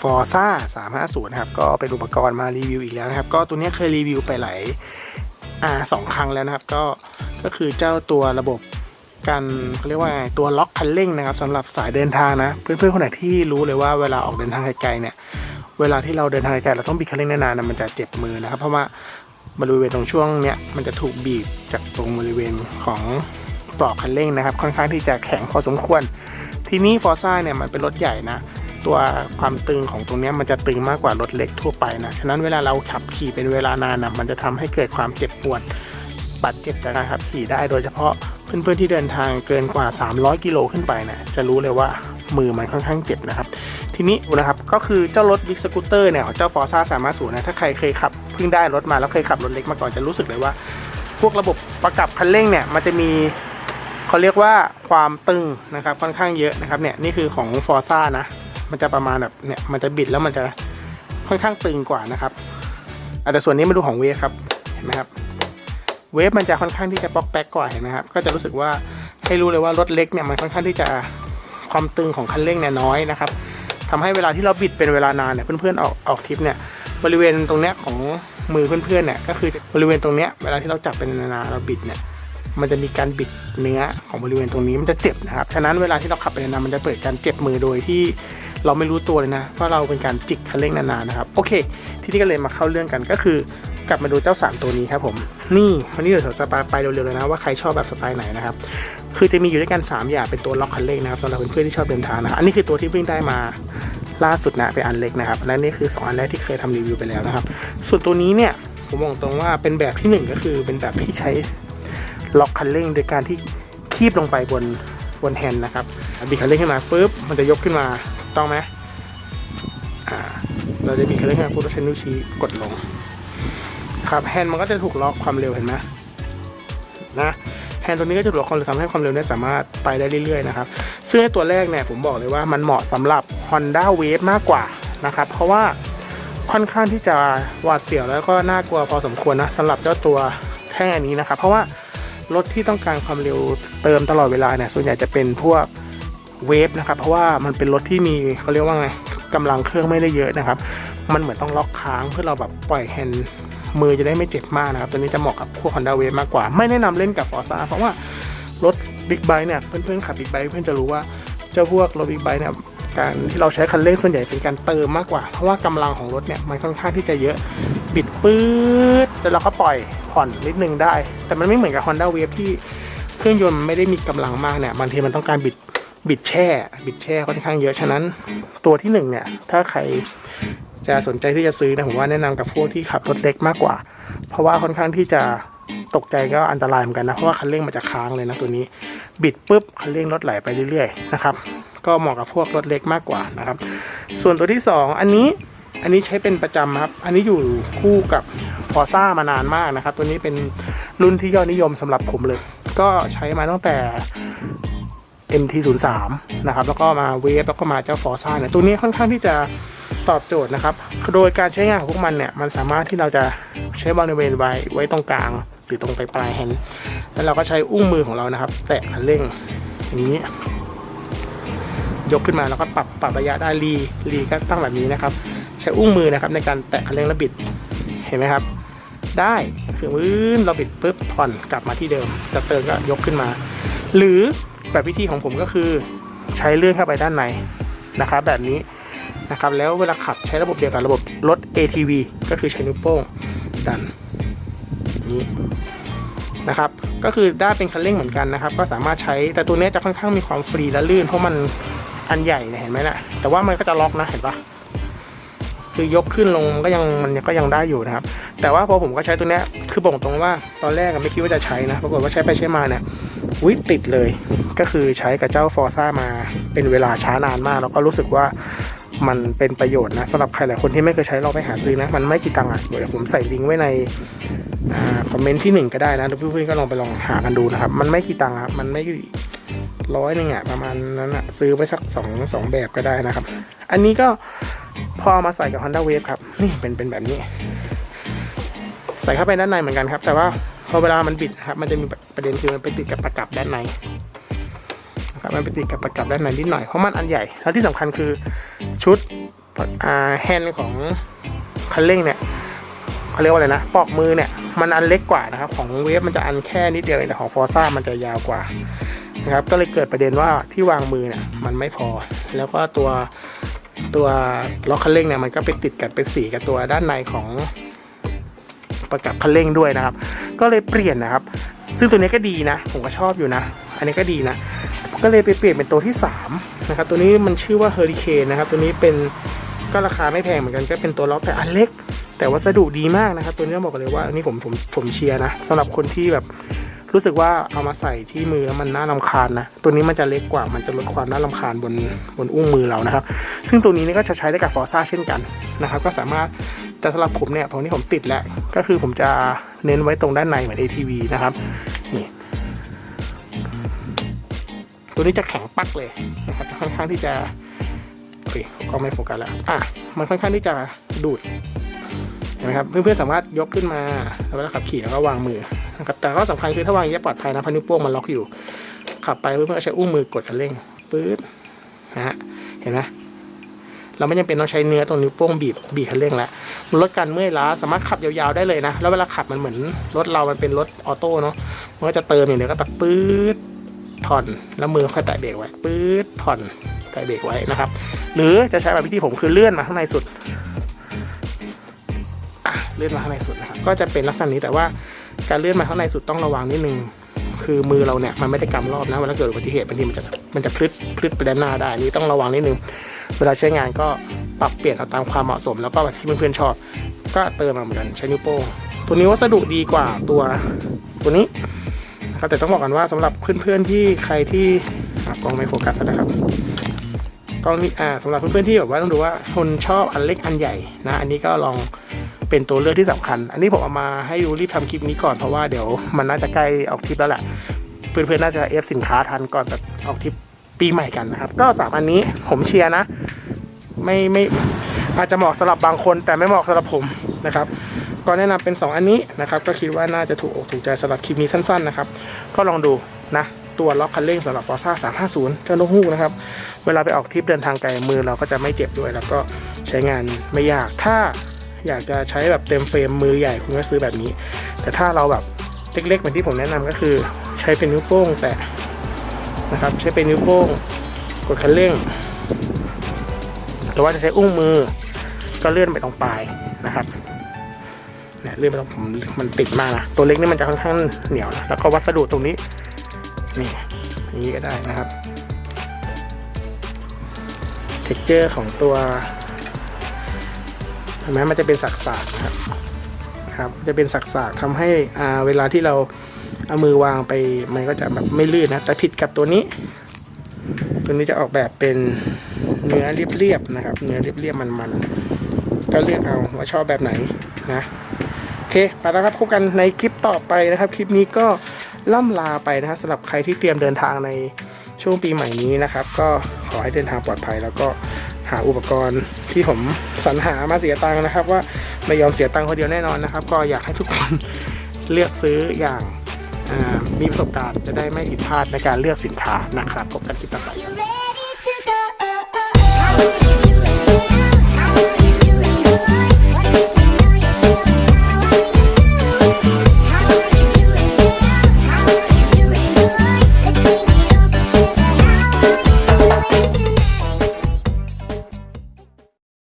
Forza 350นะครับก็เป็นอุปกรณ์มารีวิวอีกแล้วนะครับ ก็ตัวนี้เคยรีวิวไปหลายอ่าสองครั้งแล้วนะครับ ก็ก็คือเจ้าตัวระบบการเขาเรียกว่าไงตัวล็อกคันเร่งนะครับสำหรับสายเดินทางนะ เพื่อนๆคนไหนที่รู้เลยว่าเวลาออกเดินทางไกลๆเนี่ยเวลาที่เราเดินทางไกลๆเราต้องบิดคันเร่งนานๆนะมันจะเจ็บมือนะครับ เพราะว่าบริเวณตรงช่วงเนี้ยมันจะถูกบีบจากตรงบริเวณของปลอกคันเร่งนะครับ ค่อนข้างที่จะแข็งพอสมควร ทีนี้ฟอร์ซ่าเนี่ยมันเป็นรถใหญ่นะ ตัวความตึงของตรงนี้มันจะตึงมากกว่ารถเล็กทั่วไปนะ ฉะนั้นเวลาเราขับขี่เป็นเวลานานนะมันจะทำให้เกิดความเจ็บปวดบาดเจ็บจากการขับขี่ได้โดยเฉพาะเพื่อนๆที่เดินทางเกินกว่า 300 กิโลขึ้นไปนะจะรู้เลยว่ามือมันค่อนข้างเจ็บนะครับ ทีนี้นะครับก็คือเจ้ารถบิ๊กสกูตเตอร์เนี่ยของเจ้าฟอร์ซ่าสามารถสูนะถ้าใครเคยขับเพิ่งได้รถมาแล้วเคยขับรถเล็กมาก่อนจะรู้สึกเลยว่า พวกระบบประกับคันเร่งเนี่ยมันจะมีเขาเรียกว่าความตึงนะครับค่อนข้างเยอะนะครับเนี่ยนี่คือของฟอร์ซ่านะ มันจะประมาณแบบเนี่ยมันจะบิดแล้วมันจะค่อนข้างตึงกว่านะครับอแต่ส่วนนี้มาดูของเวฟครับเห็นไหมครับเวฟมันจะค่อนข้างที่จะป๊อกแป๊กกว่าเห็นไหมครับก็จะรู้สึกว่าให้รู้เลยว่ารถเล็กเนี่ยมันค่อนข้างที่จะความตึงของคันเร่งเนี่ยน้อยนะครับทำให้เวลาที่เราบิดเป็นเวลานานเนี่ยเพื่อนๆออกออกทริปเนี่ยบริเวณตรงเนี้ยของมือเพื่อนๆเนี่ยก็คือบริเวณตรงเนี้ยเวลาที่เราจับเป็นนานๆเราบิดเนี่ยมันจะมีการบิดเนื้อของบริเวณตรงนี้มันจะเจ็บนะครับ ฉะนั้นเวลาที่เราขับไปนานมันจะเกิดการเจ็บมือโดยที่ เราไม่รู้ตัวเลยนะว่าเราเป็นการจิกคันเร่งนานๆนะครับโอเค ที่นี่ก็เลยมาเข้าเรื่องกันก็คือกลับมาดูเจ้าสามตัวนี้ครับผมนี่วันนี้เดี๋ยวเราจะไปเร็วๆเลยนะว่าใครชอบแบบสไตล์ไหนนะครับคือจะมีอยู่ด้วยกัน 3 อย่างเป็นตัวล็อกคันเร่งนะครับสำหรับเพื่อนๆที่ชอบเดินทางนะอันนี้คือตัวที่เพิ่งได้มาล่าสุดนะเป็นอันเล็กนะครับและนี่คือ 2 อันแรกที่เคยทำรีวิวไปแล้วนะครับ ส่วนตัวนี้เนี่ยผมบอกตรงว่าเป็นแบบที่หนึ่งก็คือเป็นแบบที่ใช้ล็อกคันเร่ง โดยการที่คีบลงไปบนบนแฮนด์นะครับบิดคันเร่งขึ้นมาปุ๊บมันจะยกขึ้นมา ต้องไหมเราจะมีคันเร่งให้ผู้ใช้นิ้วชี้กดลง ครับแฮนด์มันก็จะถูกล็อกความเร็วเห็นไหมนะแฮนด์ตัวนี้ก็จะถูกล็อกความเร็วทำให้ความเร็วเนี่ยสามารถไปได้เรื่อยๆนะครับ ซึ่งตัวแรกเนี่ยผมบอกเลยว่ามันเหมาะสำหรับ Honda Wave มากกว่านะครับ เพราะว่าค่อนข้างที่จะหวาดเสียวแล้วก็น่ากลัวพอสมควรนะสำหรับเจ้าตัวแท่งอันนี้นะครับ เพราะว่ารถที่ต้องการความเร็วเติมตลอดเวลาเนี่ยส่วนใหญ่จะเป็นพวก เวฟนะครับ เพราะว่ามันเป็นรถที่มีเขาเรียกว่าไงกำลังเครื่องไม่ได้เยอะนะครับ มันเหมือนต้องล็อกค้างเพื่อเราแบบปล่อยแฮนด์มือจะได้ไม่เจ็บมากนะครับ ตัวนี้จะเหมาะกับพวก Honda Wave มากกว่า ไม่แนะนำเล่นกับ Forza เพราะว่ารถบิ๊กไบค์เนี่ยเพื่อนๆขับบิ๊กไบค์เพื่อนจะรู้ว่าเจ้าพวกรถบิ๊กไบค์เนี่ยการที่เราใช้คันเร่งส่วนใหญ่เป็นการเติมมากกว่า เพราะว่ากำลังของรถเนี่ยมันค่อนข้างที่จะเยอะบิดปื๊ดแล้วเราก็ปล่อยผ่อนนิดนึงได้ แต่มันไม่เหมือนกับ Honda Wave ที่เครื่องยนต์ไม่ได้มีกำลังมากเนี่ยบางทีมันต้องการบิด บิดแช่ บิดแช่ค่อนข้างเยอะฉะนั้น ตัวที่หนึ่งเนี่ยถ้าใครจะสนใจที่จะซื้อนะผมว่าแนะนำกับพวกที่ขับรถเล็กมากกว่า เพราะว่าค่อนข้างที่จะตกใจก็อันตรายเหมือนกันนะเพราะว่าคันเร่งมันจะค้างเลยนะตัวนี้ บิดปุ๊บคันเร่งรถไหลไปเรื่อยๆนะครับก็เหมาะกับพวกรถเล็กมากกว่านะครับ ส่วนตัวที่สองอันนี้อันนี้ใช้เป็นประจำครับ อันนี้อยู่คู่กับฟอร์ซ่ามานานมากนะครับ ตัวนี้เป็นรุ่นที่ยอดนิยมสำหรับผมเลย ก็ใช้มาตั้งแต่ MT03 นะครับแล้วก็มาเวฟแล้วก็มาเจ้าฟอร์ซ่าเนี่ยตัวนี้ค่อนข้างที่จะตอบโจทย์นะครับ โดยการใช้งานของพวกมันเนี่ย มันสามารถที่เราจะใช้บริเวณไว้ไว้ตรงกลาง หรือตรงปลายปลายแฮนด์แล้วเราก็ใช้อุ้งมือของเรานะครับ แตะคันเร่งอย่างนี้ ยกขึ้นมาแล้วก็ปรับปรับระยะได้รีรีก็ตั้งแบบนี้นะครับ ใช้อุ้งมือนะครับในการแตะคันเร่งและบิดเห็นไหมครับ ได้คือวื้นเราบิดปุ๊บผ่อนกลับมาที่เดิมจะเติมก็ยกขึ้นมา หรือ แบบวิธีของผมก็คือใช้เลื่อนเข้าไปด้านในนะครับแบบนี้นะครับแล้วเวลาขับใช้ระบบเดียวกับระบบรถ ATV ก็คือใช้นิ้วโป้งดันนี้นะครับก็คือได้เป็นคันเร่งเหมือนกันนะครับ ก็สามารถใช้แต่ตัวนี้จะค่อนข้างมีความฟรีและลื่นเพราะมันอันใหญ่เนี่ยเห็นไหมนะแต่ว่ามันก็จะล็อกนะเห็นปะ คือยกขึ้นลงก็ยังมันก็ยังได้อยู่นะครับ แต่ว่าพอผมก็ใช้ตัวเนี้ยคือบอกตรงว่าตอนแรกไม่คิดว่าจะใช้นะปรากฏว่าใช้ไปใช้มาเนี่ยวิติดเลย ก็คือใช้กับเจ้าฟอร์ซ่ามาเป็นเวลาช้านานมาก แล้วก็รู้สึกว่ามันเป็นประโยชน์นะสำหรับใครหลายคนที่ไม่เคยใช้ลองไปหาซื้อนะ มันไม่กี่ตังค์อะเดี๋ยวผมใส่ลิงก์ไว้ในคอมเมนต์ที่หนึ่งก็ได้นะเพื่อนๆก็ลองไปลองหากันดูนะครับ มันไม่กี่ตังค์ครับมันไม่ร้อยหนึงอะประมาณนั้นอะซื้อไปสักสองสองแบบก็ได้นะครับ อันนี้ก็ พอเอามาใส่กับ Honda Wave ครับ นี่เป็นเป็นแบบนี้ ใส่เข้าไปด้านในเหมือนกันครับ แต่ว่าพอเวลามันบิดครับ มันจะมีประเด็นคือมันไปติดกับประกับด้านในนะครับมันไปติดกับประกับด้านในนิดหน่อยเพราะมันอันใหญ่ แล้วที่สำคัญคือชุดแฮนด์ของคันเร่งเนี่ยเขาเรียกว่าอะไรนะปอกมือเนี่ยมันอันเล็กกว่านะครับ ของเวฟมันจะอันแค่นิดเดียวแต่ของฟอร์ซ่ามันจะยาวกว่านะครับก็เลยเกิดประเด็นว่าที่วางมือเนี่ยมันไม่พอ แล้วก็ตัว ตัวล็อกคันเร่งเนี่ยมันก็ไปติดกับเป็นสีกับตัวด้านในของประกับคันเร่งด้วยนะครับ ก็เลยเปลี่ยนนะครับ ซึ่งตัวนี้ก็ดีนะ ผมก็ชอบอยู่นะ อันนี้ก็ดีนะ ก็เลยไปเปลี่ยนเป็นตัวที่3นะครับ ตัวนี้มันชื่อว่าเฮอริเคนนะครับ ตัวนี้เป็นก็ราคาไม่แพงเหมือนกันก็เป็นตัวล็อกแต่อันเล็ก แต่วัสดุดีมากนะครับ ตัวนี้ต้องบอกเลยว่าอันนี้ผมผมผมเชียร์นะสำหรับคนที่แบบ รู้สึกว่าเอามาใส่ที่มือแล้วมันน่ารำคาญนะ ตัวนี้มันจะเล็กกว่า มันจะลดความน่ารำคาญบนบนอุ้งมือเรานะครับ ซึ่งตัวนี้นี่ก็จะใช้ได้กับฟอร์ซ่าเช่นกันนะครับ ก็สามารถแต่สำหรับผมเนี่ยผมนี่ผมติดแล้ว ก็คือผมจะเน้นไว้ตรงด้านในเหมือน ATV นะครับ นี่ ตัวนี้จะแข็งปักเลยนะครับ จะค่อนข้างที่จะโอเคก็ไม่โฟกัสแล้ว อะ มันค่อนข้างที่จะดูด นไหมครับเพื่อนๆสามารถยกขึ้นมาแล้วเวลาขับขี่แล้วก็วางมือนะครับแต่ก็สำคัญคือถ้าวางอย่างนี้ปลอดภัยนะพรานิ้วโป้งมันล็อกอยู่ ขับไปเพื่อนๆก็ใช้อุ้งมือกดคันเร่งปื๊ดนะฮะเห็นไหมเราไม่จำเป็นต้องใช้เนื้อตรงนิ้วโป้งบีบบีบคันเร่งแล้วมันลดการเมื่อยล้าสามารถขับยาวๆได้เลยนะ แล้วเวลาขับมันเหมือนรถเรามันเป็นรถออโต้เนาะมันก็จะเติมอย่างเดียวก็ตักปื๊ดผ่อนแล้วมือค่อยแตะเบรกไว้ปื๊ดผ่อนแตะเบรกไว้นะครับ หรือจะใช้แบบวิธีผมคือเลื่อนมาข้างในสุด เลื่อนมาข้างในสุดนะครับก็จะเป็นลักษณะนี้แต่ว่าการเลื่อนมาข้างในสุดต้องระวังนิดนึงคือมือเราเนี่ยมันไม่ได้กำรอบนะเวลาเกิดอุบัติเหตุบางทีมันจะมันจะพลึดพลึดไปด้านหน้าได้นี่ต้องระวังนิดนึงเวลาใช้งานก็ปรับเปลี่ยนเอาตามความเหมาะสม แล้วก็แบบที่เพื่อนๆชอบก็เติมมาเหมือนกันใช้นิ้วโป้งตัวนี้วัสดุดีกว่าตัวตัวนี้นะครับแต่ต้องบอกกันว่าสำหรับเพื่อนๆที่ใครที่กล้องไม่โฟกัสนะครับกล้องนี้อ่าสำหรับเพื่อนๆที่แบบว่าต้องดูว่าคนชอบอันเล็กอันใหญ่นะอันนี้ก็ลอง เป็นตัวเลือกที่สำคัญ อันนี้ผมเอามาให้ดูรีบทำคลิปนี้ก่อนเพราะว่าเดี๋ยวมันน่าจะใกล้ออกทริปแล้วแหละเพื่อนๆน่าจะเอฟสินค้าทันก่อนแบบออกทริปปีใหม่กันนะครับ ก็สามอันนี้ผมเชียร์นะ ไม่ไม่อาจจะเหมาะสำหรับบางคน แต่ไม่เหมาะสำหรับผมนะครับก็แนะนำเป็น 2 อันนี้นะครับก็คิดว่าน่าจะถูกอกถูกใจสำหรับคลิปนี้สั้นๆนะครับก็ลองดูนะตัวล็อกคันเร่งสำหรับฟอร์ซ่า350 เจ้านกฮูกนะครับ เวลาไปออกทริปเดินทางไกลมือเราก็จะไม่เจ็บด้วย แล้วก็ใช้งานไม่ยาก ถ้า อยากจะใช้แบบเต็มเฟรมมือใหญ่คุณก็ซื้อแบบนี้ แต่ถ้าเราแบบเล็กๆเหมือนที่ผมแนะนำก็คือ ใช้เป็นนิ้วโป้งแตะนะครับ ใช้เป็นนิ้วโป้งกดคันเร่งหรือว่าจะใช้อุ้งมือก็เลื่อนไปตรงปลายนะครับเนี่ยเลื่อนไปตรงผมมันติดมากนะตัวเล็กนี่มันจะค่อนข้างเหนียวนะแล้วก็วัสดุตรงนี้นี่อย่างนี้ก็ได้นะครับ เท็กเจอร์ของตัว ห็นไหมมันจะเป็นสักๆนะครับครับจะเป็นสักๆทำให้เวลาที่เราเอามือวางไปมันก็จะแบบไม่ลื่นนะแต่ผิดกับตัวนี้ ตัวนี้จะออกแบบเป็นเนื้อเรียบๆนะครับ เนื้อเรียบๆมันๆก็เลือกเอาว่าชอบแบบไหนนะโอเคไปแล้วครับพบกันในคลิปต่อไปนะครับ คลิปนี้ก็ล่ำลาไปนะครับสำหรับใครที่เตรียมเดินทางในช่วงปีใหม่นี้นะครับ ก็ขอให้เดินทางปลอดภัยแล้วก็ หาอุปกรณ์ที่ผมสรรหามาเสียตังค์นะครับ ว่าไม่ยอมเสียตังค์คนเดียวแน่นอนนะครับ ก็อยากให้ทุกคนเลือกซื้ออย่างมีประสบการณ์จะได้ไม่ผิดพลาดในการเลือกสินค้านะครับพบกันคลิปต่อไป